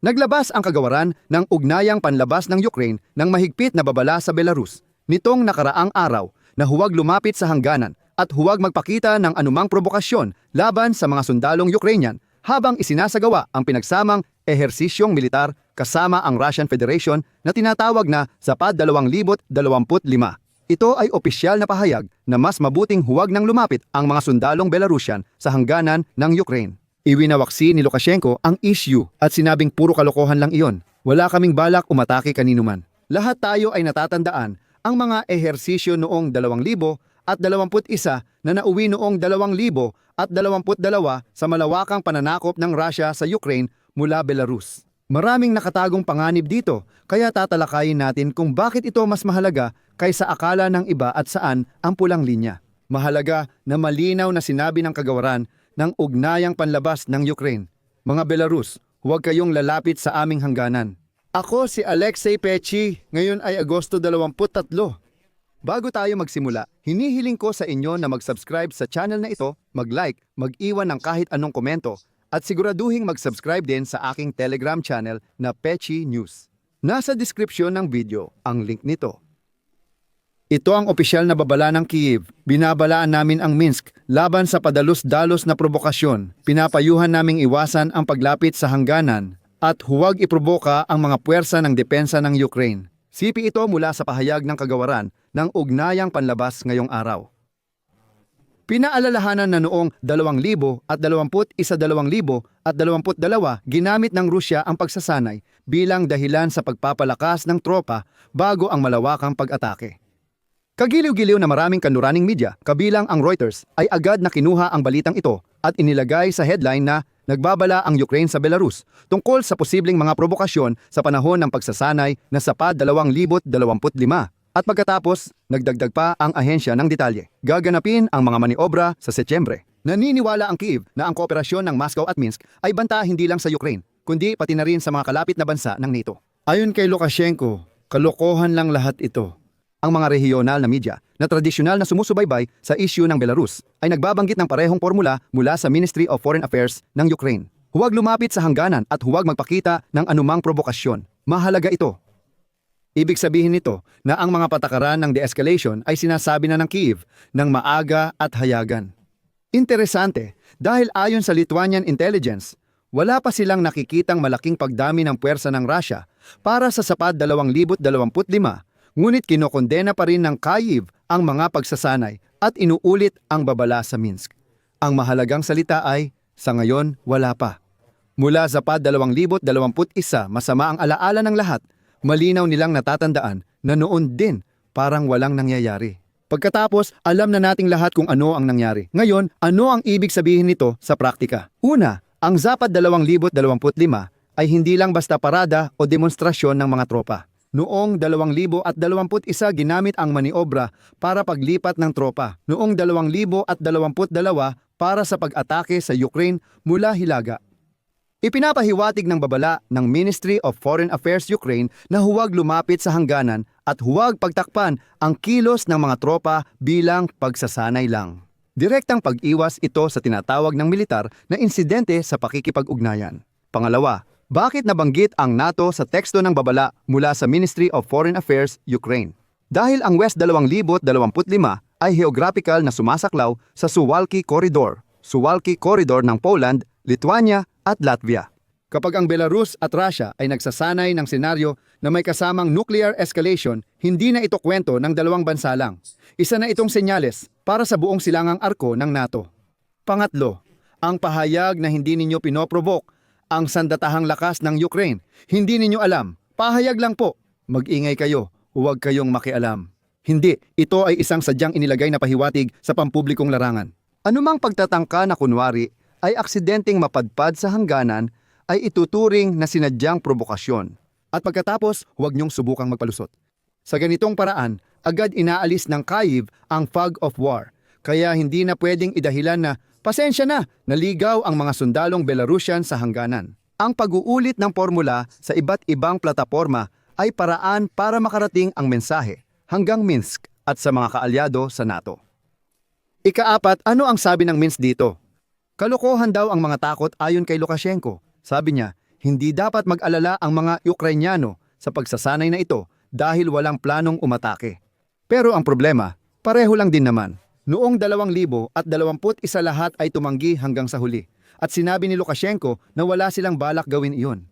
Naglabas ang kagawaran ng ugnayang panlabas ng Ukraine ng mahigpit na babala sa Belarus nitong nakaraang araw na huwag lumapit sa hangganan at huwag magpakita ng anumang provokasyon laban sa mga sundalong Ukrainian habang isinasagawa ang pinagsamang ehersisyong militar kasama ang Russian Federation na tinatawag na Zapad 2025. Ito ay opisyal na pahayag na mas mabuting huwag nang lumapit ang mga sundalong Belarusian sa hangganan ng Ukraine. Iwinawaksi ni Lukashenko ang issue at sinabing puro kalokohan lang iyon. Wala kaming balak umatake kanino man. Lahat tayo ay natatandaan ang mga ehersisyo noong 2000 at 21 na nauwi noong 2000 at 22 sa malawakang pananakop ng Russia sa Ukraine mula Belarus. Maraming nakatagong panganib dito, kaya tatalakayin natin kung bakit ito mas mahalaga kaysa akala ng iba at saan ang pulang linya. Mahalaga na malinaw na sinabi ng kagawaran ng ugnayang panlabas ng Ukraine. Mga Belarus, huwag kayong lalapit sa aming hangganan. Ako si Alexei Pechi, ngayon ay Agosto 23. Bago tayo magsimula, hinihiling ko sa inyo na mag-subscribe sa channel na ito, mag-like, mag-iwan ng kahit anong komento, at siguraduhing mag-subscribe din sa aking Telegram channel na Pechi News. Nasa description ng video ang link nito. Ito ang opisyal na babala ng Kiev. Binabalaan namin ang Minsk laban sa padalos-dalos na provokasyon. Pinapayuhan naming iwasan ang paglapit sa hangganan at huwag iproboka ang mga puwersa ng depensa ng Ukraine. Sipi ito mula sa pahayag ng kagawaran ng ugnayang panlabas ngayong araw. Pinaalalahanan na noong 2000 at 21 at 22 ginamit ng Rusya ang pagsasanay bilang dahilan sa pagpapalakas ng tropa bago ang malawakang pag-atake. Kagiliw-giliw na maraming kanuraning media, kabilang ang Reuters, ay agad na kinuha ang balitang ito at inilagay sa headline na nagbabala ang Ukraine sa Belarus tungkol sa posibleng mga provokasyon sa panahon ng pagsasanay na SAPAD 2025. At pagkatapos, nagdagdag pa ang ahensya ng detalye. Gaganapin ang mga maniobra sa Setyembre. Naniniwala ang Kiev na ang kooperasyon ng Moscow at Minsk ay banta hindi lang sa Ukraine, kundi pati na rin sa mga kalapit na bansa ng NATO. Ayon kay Lukashenko, kalokohan lang lahat ito ang mga rehiyonal na media na tradisyonal na sumusubaybay sa issue ng Belarus ay nagbabanggit ng parehong formula mula sa Ministry of Foreign Affairs ng Ukraine. Huwag lumapit sa hangganan at huwag magpakita ng anumang provokasyon. Mahalaga ito. Ibig sabihin nito na ang mga patakaran ng de-escalation ay sinasabi na ng Kiev ng maaga at hayagan. Interesante dahil ayon sa Lithuanian intelligence, wala pa silang nakikitang malaking pagdami ng puwersa ng Russia para sa sapad 2025 ngunit kinokondena pa rin ng Kyiv ang mga pagsasanay at inuulit ang babala sa Minsk. Ang mahalagang salita ay, sa ngayon, wala pa. Mula sa PAD 2021, masama ang alaala ng lahat, malinaw nilang natatandaan na noon din parang walang nangyayari. Pagkatapos, alam na nating lahat kung ano ang nangyari. Ngayon, ano ang ibig sabihin nito sa praktika? Una, ang Zapad 2025 ay hindi lang basta parada o demonstrasyon ng mga tropa. Noong 2021 ginamit ang maniobra para paglipat ng tropa. Noong 2022 para sa pag-atake sa Ukraine mula Hilaga. Ipinapahiwatig ng babala ng Ministry of Foreign Affairs Ukraine na huwag lumapit sa hangganan at huwag pagtakpan ang kilos ng mga tropa bilang pagsasanay lang. Direktang pag-iwas ito sa tinatawag ng militar na insidente sa pakikipag-ugnayan. Pangalawa, bakit nabanggit ang NATO sa teksto ng babala mula sa Ministry of Foreign Affairs Ukraine? Dahil ang West 2025 ay geographical na sumasaklaw sa Suwalki Corridor, Suwalki Corridor ng Poland, Lithuania at Latvia. Kapag ang Belarus at Russia ay nagsasanay ng senaryo na may kasamang nuclear escalation, hindi na ito kwento ng dalawang bansa lang. Isa na itong senyales para sa buong silangang arko ng NATO. Pangatlo, ang pahayag na hindi ninyo pinoprovoke ang sandatahang lakas ng Ukraine. Hindi ninyo alam. Pahayag lang po. Mag-ingay kayo. Huwag kayong makialam. Hindi, ito ay isang sadyang inilagay na pahiwatig sa pampublikong larangan. Anumang pagtatangka na kunwari ay aksidenteng mapadpad sa hangganan ay ituturing na sinadyang provokasyon. At pagkatapos, huwag niyong subukang magpalusot. Sa ganitong paraan, agad inaalis ng Kyiv ang fog of war. Kaya hindi na pwedeng idahilan na, pasensya na, naligaw ang mga sundalong Belarusian sa hangganan. Ang pag-uulit ng formula sa iba't ibang plataforma ay paraan para makarating ang mensahe hanggang Minsk at sa mga kaalyado sa NATO. Ikaapat, ano ang sabi ng Minsk dito? Kalokohan daw ang mga takot ayon kay Lukashenko. Sabi niya, Hindi dapat mag-alala ang mga Ukrainyano sa pagsasanay na ito dahil walang planong umatake. Pero ang problema, pareho lang din naman. Noong 2021 lahat ay tumanggi hanggang sa huli at sinabi ni Lukashenko na wala silang balak gawin iyon.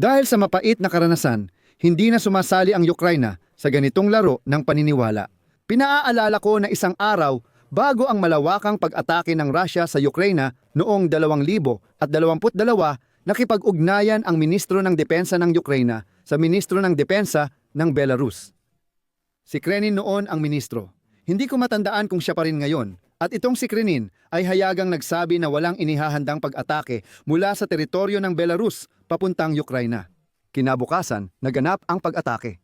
Dahil sa mapait na karanasan, hindi na sumasali ang Ukraina sa ganitong laro ng paniniwala. Pinaaalala ko na isang araw bago ang malawakang pag-atake ng Russia sa Ukraina noong 2022, nakipag-ugnayan ang Ministro ng Depensa ng Ukraina sa Ministro ng Depensa ng Belarus. Si Krenin noon ang ministro. Hindi ko matandaan kung siya pa rin ngayon. At itong si Krenin ay hayagang nagsabi na walang inihahandang pag-atake mula sa teritoryo ng Belarus papuntang Ukraina. Kinabukasan, naganap ang pag-atake.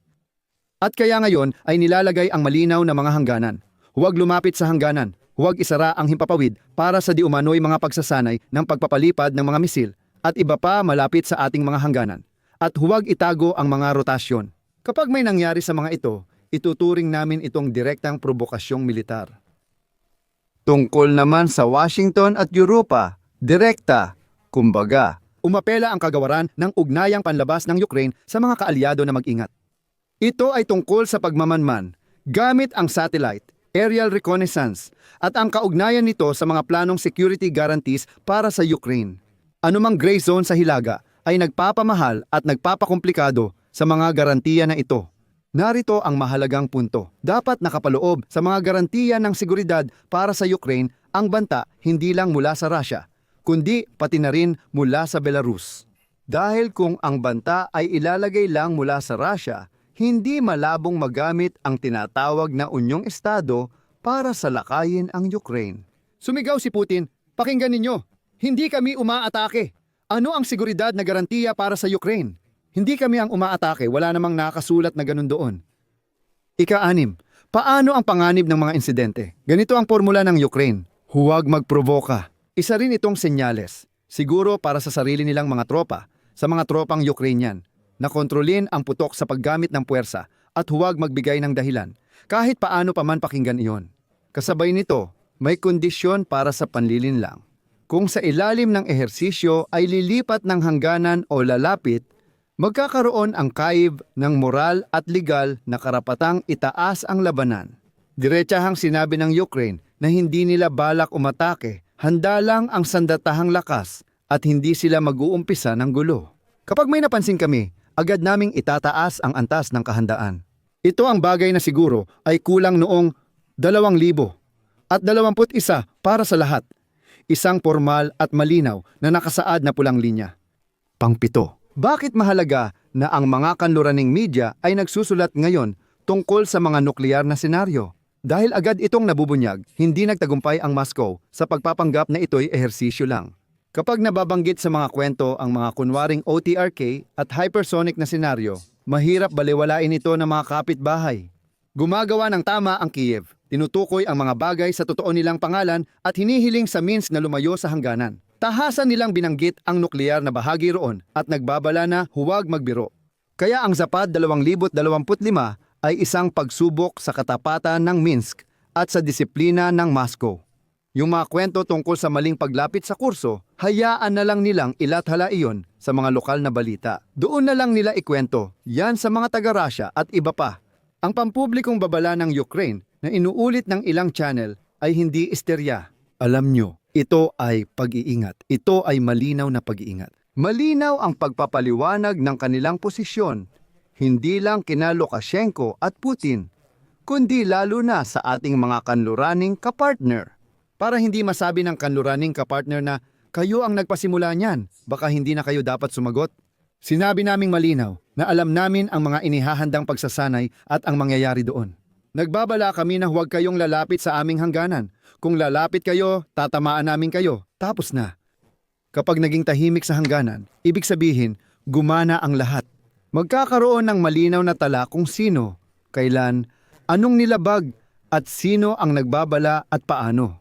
At kaya ngayon ay nilalagay ang malinaw na mga hangganan. Huwag lumapit sa hangganan. Huwag isara ang himpapawid para sa di umano'y mga pagsasanay ng pagpapalipad ng mga misil at iba pa malapit sa ating mga hangganan. At huwag itago ang mga rotasyon. Kapag may nangyari sa mga ito, ituturing namin itong direktang probokasyong militar. Tungkol naman sa Washington at Europa, direkta, kumbaga, umapela ang kagawaran ng ugnayang panlabas ng Ukraine sa mga kaalyado na mag-ingat. Ito ay tungkol sa pagmamanman, gamit ang satellite, aerial reconnaissance, at ang kaugnayan nito sa mga planong security guarantees para sa Ukraine. Anumang gray zone sa Hilaga ay nagpapamahal at nagpapakomplikado sa mga garantiya na ito. Narito ang mahalagang punto. Dapat nakapaloob sa mga garantiya ng seguridad para sa Ukraine ang banta hindi lang mula sa Russia, kundi pati na rin mula sa Belarus. Dahil kung ang banta ay ilalagay lang mula sa Russia, hindi malabong magamit ang tinatawag na unyong estado para salakayin ang Ukraine. Sumigaw si Putin, pakinggan ninyo, hindi kami umaatake. Ano ang seguridad na garantiya para sa Ukraine? Hindi kami ang umaatake, wala namang nakasulat na ganun doon. Ika-anim, paano ang panganib ng mga insidente? Ganito ang formula ng Ukraine, huwag magprovoka. Isa rin itong senyales, siguro para sa sarili nilang mga tropa, sa mga tropang Ukrainian, na kontrolin ang putok sa paggamit ng puwersa at huwag magbigay ng dahilan, kahit paano pa man pakinggan iyon. Kasabay nito, may kondisyon para sa panlilin lang. Kung sa ilalim ng ehersisyo ay lilipat ng hangganan o lalapit, magkakaroon ang kaib ng moral at legal na karapatang itaas ang labanan. Diretsahang sinabi ng Ukraine na hindi nila balak umatake, handa lang ang sandatahang lakas at hindi sila mag-uumpisa ng gulo. Kapag may napansin kami, agad naming itataas ang antas ng kahandaan. Ito ang bagay na siguro ay kulang noong 2,000 at 21 para sa lahat. Isang formal at malinaw na nakasaad na pulang linya. Pangpito. Bakit mahalaga na ang mga kanluraning media ay nagsusulat ngayon tungkol sa mga nuklear na senaryo? Dahil agad itong nabubunyag, hindi nagtagumpay ang Moscow sa pagpapanggap na ito'y ehersisyo lang. Kapag nababanggit sa mga kwento ang mga kunwaring OTRK at hypersonic na senaryo, mahirap baliwalain ito ng mga kapitbahay. Gumagawa ng tama ang Kiev. Tinutukoy ang mga bagay sa totoo nilang pangalan at hinihiling sa Minsk na lumayo sa hangganan. Tahasan nilang binanggit ang nuklear na bahagi roon at nagbabala na huwag magbiro. Kaya ang Zapad 2025 ay isang pagsubok sa katapatan ng Minsk at sa disiplina ng Moscow. Yung mga kwento tungkol sa maling paglapit sa kurso, hayaan na lang nilang ilathala iyon sa mga lokal na balita. Doon na lang nila ikwento, yan sa mga taga-Russia at iba pa. Ang pampublikong babala ng Ukraine na inuulit ng ilang channel ay hindi isterya. Alam nyo, ito ay pag-iingat. Ito ay malinaw na pag-iingat. Malinaw ang pagpapaliwanag ng kanilang posisyon, hindi lang kina Lukashenko at Putin, kundi lalo na sa ating mga kanluraning kapartner. Para hindi masabi ng kanluraning kapartner na kayo ang nagpasimula niyan, baka hindi na kayo dapat sumagot. Sinabi naming malinaw na alam namin ang mga inihahandang pagsasanay at ang mangyayari doon. Nagbabala kami na huwag kayong lalapit sa aming hangganan. Kung lalapit kayo, tatamaan namin kayo. Tapos na. Kapag naging tahimik sa hangganan, ibig sabihin, gumana ang lahat. Magkakaroon ng malinaw na tala kung sino, kailan, anong nilabag, at sino ang nagbabala at paano.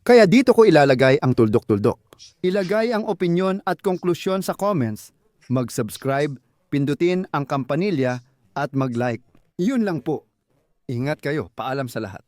Kaya dito ko ilalagay ang tuldok-tuldok. Ilagay ang opinyon at konklusyon sa comments, mag-subscribe, pindutin ang kampanilya at mag-like. Yun lang po. Ingat kayo. Paalam sa lahat.